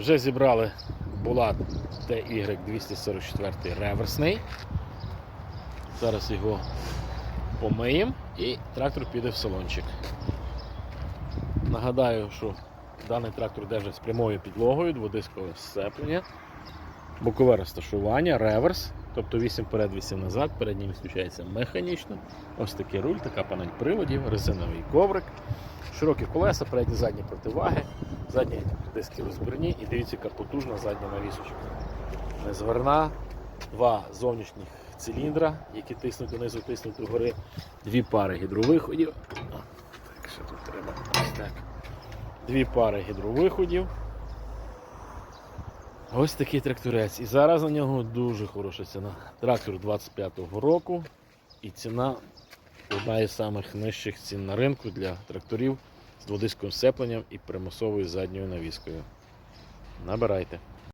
Вже зібрали Булат TY244 реверсний. Зараз його помиємо і трактор піде в салончик. Нагадаю, що даний трактор держить з прямою підлогою, дводискове сцеплення, бокове розташування, реверс, тобто 8 вперед, 8 назад, передній міст включається механічно. Ось такий руль, така панель приводів, резиновий коврик, широкі колеса, передні задні противаги, задні диски розбірні і дивіться, яка потужна задня навісочка. Незверна, два зовнішніх циліндра, які тиснуть донизу, тиснуть догори, дві пари гідровиходів. Так, що тут треба? Ось так. Дві пари гідровиходів. Ось такий тракторець. І зараз на нього дуже хороша ціна. Трактор 25-го року. І ціна одна із самих нижчих цін на ринку для тракторів з дводисковим сцепленням і примусовою задньою навіскою. Набирайте.